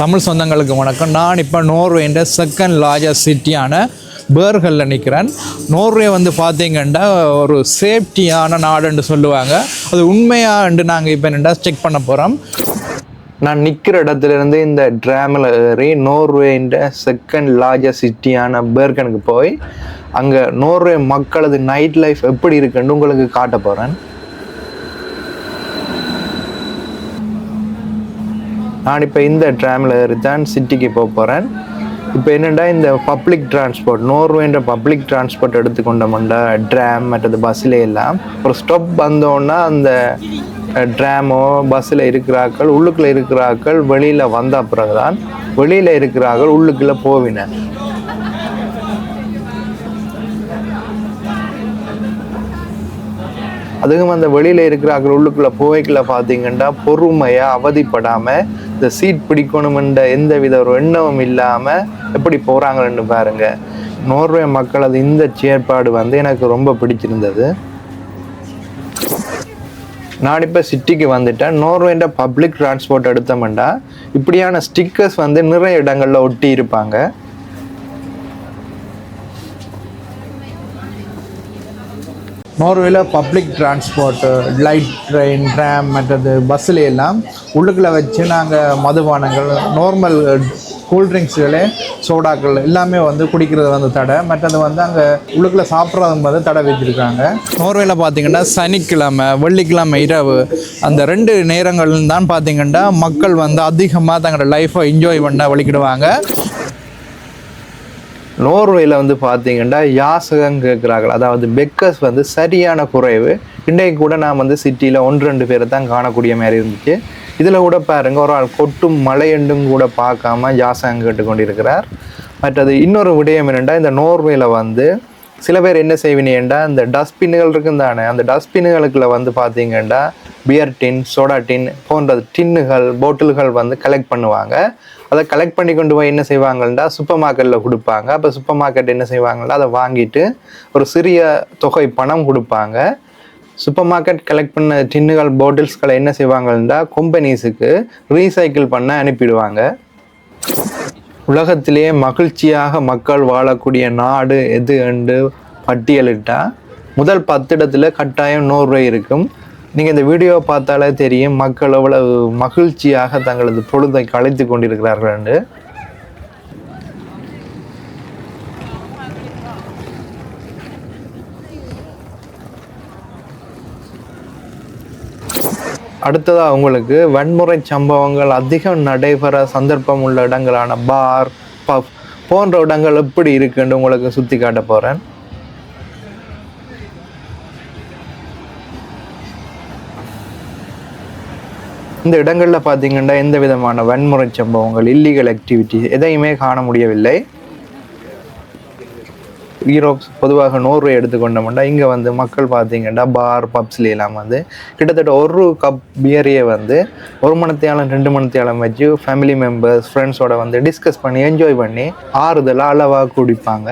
தமிழ் சொந்தங்களுக்கு வணக்கம். நான் இப்போ நோர்வேன்ற செகண்ட் லார்ஜஸ்ட் சிட்டியான பேர்களில் நிற்கிறேன் நோர்வே வந்து பார்த்தீங்கன்னா ஒரு சேஃப்டியான நாடுன்னு சொல்லுவாங்க. அது உண்மையாண்டு நாங்கள் இப்போ என்னென்னா செக் பண்ண போகிறோம் நான் நிற்கிற இடத்துலேருந்து இந்த ட்ராமில் ஏறி நோர்வேன்ற செகண்ட் லார்ஜஸ்ட் சிட்டியான பேர்கனுக்கு போய் அங்கே நோர்வே மக்களது நைட் லைஃப் எப்படி இருக்குன்னு உங்களுக்கு காட்ட போகிறேன் நான் இப்போ இந்த ட்ராமில் ஏறி தான் சிட்டிக்கு போக போகிறேன் இப்போ என்னென்னா இந்த பப்ளிக் டிரான்ஸ்போர்ட் நோர்வேன்ற பப்ளிக் டிரான்ஸ்போர்ட் எடுத்துக்கொண்டோம்னா ட்ராம் மற்றது பஸ்ஸில் எல்லாம். ஒரு ஸ்டாப் வந்தோன்னா அந்த ட்ராமோ பஸ்ஸில் இருக்கிறாக்கள் உள்ளுக்குள்ளே இருக்கிறாக்கள் வெளியில் வந்த பிறகுதான் வெளியில் இருக்கிறார்கள் உள்ளுக்குள்ளே போவினேன் அதுவும் அந்த வெளியில் இருக்கிறார்கள் உள்ளுக்குள்ளே போய்க்குள்ள பார்த்தீங்கன்னா பொறுமையாக அவதிப்படாமல் இந்த சீட் பிடிக்கணுமென்ற எந்த வித ஒரு எண்ணமும் இல்லாமல் எப்படி போகிறாங்கன்னு பாருங்கள் நோர்வே மக்களது இந்த செயற்பாடு வந்து எனக்கு ரொம்ப பிடிச்சிருந்தது. நான் இப்போ சிட்டிக்கு வந்துட்டேன். நோர்வேண்ட பப்ளிக் டிரான்ஸ்போர்ட் எடுத்தோம்னா இப்படியான ஸ்டிக்கர்ஸ் வந்து நிறைய இடங்களில் ஒட்டி இருப்பாங்க. நோர்வேல public transport light train tram மற்றது பஸ்ஸில் எல்லாம் உள்ளுக்குள்ளே வச்சு நாங்கள் மதுபானங்கள் நார்மல் கூல்ட்ரிங்க்ஸுகளே சோடாக்கள் எல்லாமே வந்து குடிக்கிறது வந்து தடை. மற்றது வந்து அங்கே உள்ளுக்குள்ளே சாப்பிட்றது வந்து தடை வச்சுருக்காங்க நோர்வேல பார்த்திங்கன்னா சனிக்கிழமை வெள்ளிக்கிழமை இரவு அந்த ரெண்டு நேரங்கள் தான் பார்த்தீங்கன்னா மக்கள் வந்து அதிகமாக தங்களோட லைஃப்பை என்ஜாய் பண்ண வழிக்கிடுவாங்க நோர்வேல வந்து பார்த்தீங்கன்னா யாசகம் கேட்குறார்கள். அதாவது பெக்கர்ஸ் வந்து சரியான குறைவு. இன்றைக்கு கூட நான் வந்து சிட்டியில் ஒன்று ரெண்டு பேரை தான் காணக்கூடிய மாதிரி இருந்துச்சு. இதில் கூட பாருங்கள் ஒரு ஆள் கொட்டும் மழையண்டும் கூட பார்க்காம யாசகம் கேட்டுக்கொண்டிருக்கிறார். மற்றது இன்னொரு விடயம் என்னென்னா இந்த நோர்வேல வந்து சில பேர் என்ன செய்வினேன்டா இந்த டஸ்ட்பின்கள் இருக்கும் தானே அந்த டஸ்ட்பின்களுக்குள்ள வந்து பார்த்தீங்கன்னா பியர் டின் சோடா டின் போன்ற டின்னுகள் போட்டில்கள் வந்து கலெக்ட் பண்ணுவாங்க. அதை கலெக்ட் பண்ணி கொண்டு போய் என்ன செய்வாங்கன்னா சூப்பர் மார்க்கெட்டில் கொடுப்பாங்க. அப்போ சூப்பர் மார்க்கெட் என்ன செய்வாங்கன்னா அதை வாங்கிட்டு ஒரு சிறிய தொகை பணம் கொடுப்பாங்க. சூப்பர் மார்க்கெட் கலெக்ட் பண்ண டின்னுகள் பாட்டில்ஸ்களை என்ன செய்வாங்கன்னா கம்பெனிஸுக்கு ரீசைக்கிள் பண்ண அனுப்பிடுவாங்க. உலகத்திலேயே மகிழ்ச்சியாக மக்கள் வாழக்கூடிய நாடு எது என்று பட்டியலிட்டால் முதல் பத்து இடத்துல கட்டாயம் நூறுரூவா இருக்கும். நீங்கள் இந்த வீடியோவை பார்த்தாலே தெரியும் மக்கள் எவ்வளவு மகிழ்ச்சியாக தங்களது பொழுதை கலைத்து கொண்டிருக்கிறார்கள் என்று. அடுத்ததாக உங்களுக்கு வன்முறை சம்பவங்கள் அதிகம் நடைபெற சந்தர்ப்பம் உள்ள இடங்களான பார் பப் போன்ற இடங்கள் எப்படி இருக்குன்னு உங்களுக்கு சுற்றி காட்ட போகிறேன் இந்த இடங்களில் பார்த்தீங்கன்னா எந்த விதமான வன்முறை சம்பவங்கள் இல்லீகல் ஆக்டிவிட்டி எதையுமே காண முடியவில்லை. யூரோப் பொதுவாக நோர்வே எடுத்துக்கொண்டோம்னா இங்கே வந்து மக்கள் பார்த்தீங்கன்னா பார் பப்ஸ்ல எல்லாம் வந்து கிட்டத்தட்ட ஒரு கப் பியரையே வந்து ஒரு மணத்தையாளம் ரெண்டு மணத்தையாளம் வச்சு ஃபேமிலி மெம்பர்ஸ் ஃப்ரெண்ட்ஸோட வந்து டிஸ்கஸ் பண்ணி என்ஜாய் பண்ணி ஆறுதலாக அளவாக குடிப்பாங்க.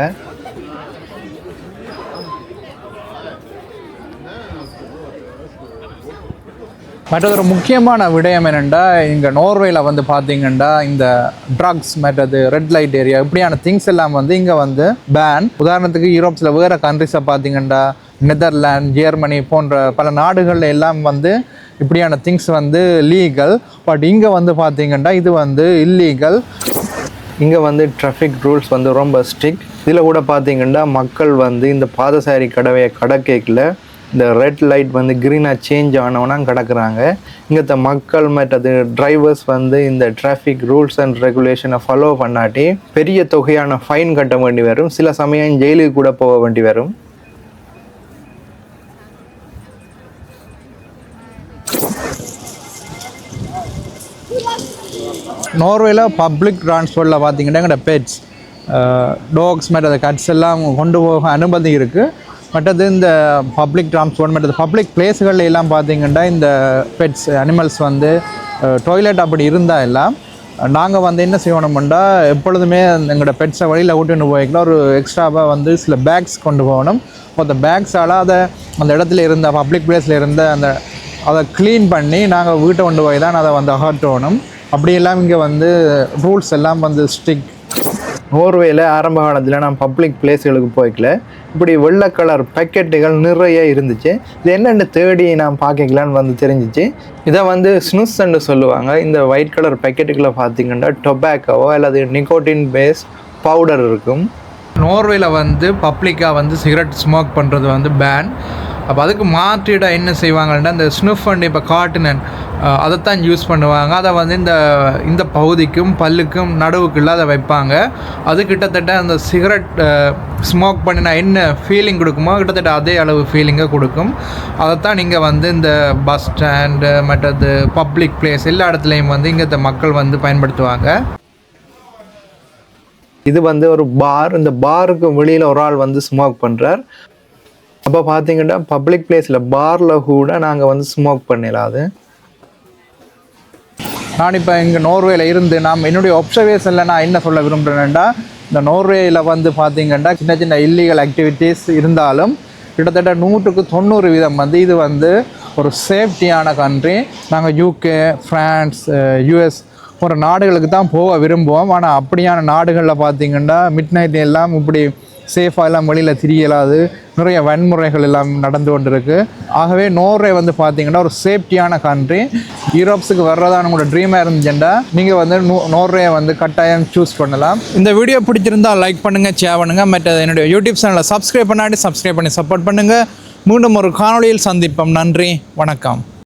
மற்றது ஒரு முக்கியமான விடயம் என்னென்னா இங்கே நோர்வேயில் வந்து பார்த்தீங்கன்னா இந்த ட்ரக்ஸ் மற்றது ரெட் லைட் ஏரியா இப்படியான திங்ஸ் எல்லாம் வந்து இங்கே வந்து பேன் உதாரணத்துக்கு யூரோப்ஸில் வேறு கண்ட்ரிஸை பார்த்தீங்கன்னா நெதர்லாண்ட் ஜெர்மனி போன்ற பல நாடுகளில் எல்லாம் வந்து இப்படியான திங்ஸ் வந்து லீகல் பட் இங்கே வந்து பார்த்தீங்கன்னா இது வந்து இல்லீகல் இங்கே வந்து ட்ராஃபிக் ரூல்ஸ் வந்து ரொம்ப ஸ்ட்ரிக்ட் இதில் கூட பார்த்தீங்கன்னா மக்கள் வந்து இந்த பாதசாரி கடவையை கடை கேட்கல இந்த ரெட் லைட் வந்து க்ரீனாக சேஞ்ச் ஆனவனா கிடக்குறாங்க. இங்கத்த மக்கள் மற்றது டிரைவர்ஸ் வந்து இந்த டிராஃபிக் ரூல்ஸ் அண்ட் ரெகுலேஷனை ஃபாலோ பண்ணாட்டி பெரிய தொகையான ஃபைன் கட்ட வேண்டி வரும். சில சமயம் ஜெயிலுக்கு கூட போக வேண்டி வரும். நோர்வேல பப்ளிக் டிரான்ஸ்போர்ட்டில் பார்த்தீங்கன்னா எங்கள்கிட்ட பெட்ஸ் டாக்ஸ் மற்ற கட்ஸ் எல்லாம் கொண்டு போக அனுமதி இருக்குது மற்றது இந்த பப்ளிக் டிரான்ஸ்போர்ட் மற்றது பப்ளிக் பிளேஸுகளில் எல்லாம் பார்த்தீங்கன்னா இந்த பெட்ஸ் அனிமல்ஸ் வந்து டாய்லெட் அப்படி இருந்தால் எல்லாம் நாங்கள் வந்து என்ன செய்யணும்னா எப்பொழுதுமே எங்களோட பெட்ஸை வழியில் கூட்டின்னு போய்க்கலாம் ஒரு எக்ஸ்ட்ராவாக வந்து சில பேக்ஸ் கொண்டு போகணும். அந்த பேக்ஸால் அதை அந்த இடத்துல இருந்த பப்ளிக் பிளேஸில் இருந்த அந்த அதை க்ளீன் பண்ணி நாங்கள் வீட்டை கொண்டு போய் தான் அதை வந்து அகற்றணும். அப்படியெல்லாம் இங்கே வந்து ரூல்ஸ் எல்லாம் வந்து ஸ்ட்ரிக் நோர்வேயில் ஆரம்ப காலத்தில் நான் பப்ளிக் பிளேஸ்களுக்கு போய்க்கல. இப்படி வெள்ளை கலர் பேக்கெட்டுகள் நிறைய இருந்துச்சு. இது என்னென்னு தேடி நான் பார்க்கலான்னு வந்து தெரிஞ்சிச்சு. இதை வந்து ஸ்னுஸ்ன்னு சொல்லுவாங்க. இந்த ஒயிட் கலர் பேக்கெட்டுகளை பார்த்தீங்கன்னா டொபாக்கோவோ அல்லது நிக்கோட்டின் பேஸ் பவுடர் இருக்கும். நோர்வேல வந்து பப்ளிக்காக வந்து சிகரெட் ஸ்மோக் பண்ணுறது வந்து பேன் அப்போ அதுக்கு மாற்றிட என்ன செய்வாங்கன்னா இந்த ஸ்னூஃப் அண்ட் இப்போ காட்டினன் அதைத்தான் யூஸ் பண்ணுவாங்க. அதை வந்து இந்த இந்த பகுதிக்கும் பல்லுக்கும் நடுவுக்குள்ள அதை வைப்பாங்க. அது கிட்டத்தட்ட அந்த சிகரெட் ஸ்மோக் பண்ணினா என்ன ஃபீலிங் கொடுக்குமோ கிட்டத்தட்ட அதே அளவு ஃபீலிங்கை கொடுக்கும். அதைத்தான் நீங்கள் வந்து இந்த பஸ் ஸ்டாண்டு மற்றது பப்ளிக் பிளேஸ் எல்லா இடத்துலையும் வந்து இங்கே மக்கள் வந்து பயன்படுத்துவாங்க. இது வந்து ஒரு பார் இந்த பாருக்கு வெளியில் ஒரு ஆள் வந்து ஸ்மோக் பண்ணுறார் அப்போ பார்த்தீங்கன்னா பப்ளிக் பிளேஸில் பாரில் கூட நாங்கள் வந்து ஸ்மோக் பண்ணிடலாது நான் இப்போ இங்கே நோர்வேயில் இருந்து நாம் என்னுடைய ஒப்சர்வேஷனில் நான் என்ன சொல்ல விரும்புகிறேன்னா இந்த நோர்வேயில் வந்து பார்த்தீங்கன்னா சின்ன சின்ன இல்லீகல் ஆக்டிவிட்டீஸ் இருந்தாலும் கிட்டத்தட்ட நூற்றுக்கு தொண்ணூறு வீதம் வந்து இது வந்து ஒரு சேஃப்டியான கண்ட்ரி நாங்கள் யூகே ஃப்ரான்ஸ் யூஎஸ் போன்ற நாடுகளுக்கு தான் போக விரும்புவோம். ஆனால் அப்படியான நாடுகளில் பார்த்தீங்கன்னா மிட் நைட் எல்லாம் இப்படி சேஃபாக எல்லாம் வெளியில் திரியலாது. நிறைய வன்முறைகள் எல்லாம் நடந்து கொண்டிருக்கு. ஆகவே நோர்வே வந்து பார்த்தீங்கன்னா ஒரு சேஃப்டியான கண்ட்ரி யூரோப்ஸுக்கு வர்றதான உங்களோட ட்ரீமாக இருந்துச்சுன்னா நீங்கள் வந்து நோ- நோர்வே வந்து கட்டாயம் சூஸ் பண்ணலாம். இந்த வீடியோ பிடிச்சிருந்தா லைக் பண்ணுங்கள் ஷேர் பண்ணுங்கள் மற்ற என்னுடைய யூடியூப் சேனலை சப்ஸ்கிரைப் பண்ணாட்டி சப்ஸ்கிரைப் பண்ணி சப்போர்ட் பண்ணுங்கள் மீண்டும் ஒரு காணொளியில் சந்திப்போம். நன்றி வணக்கம்.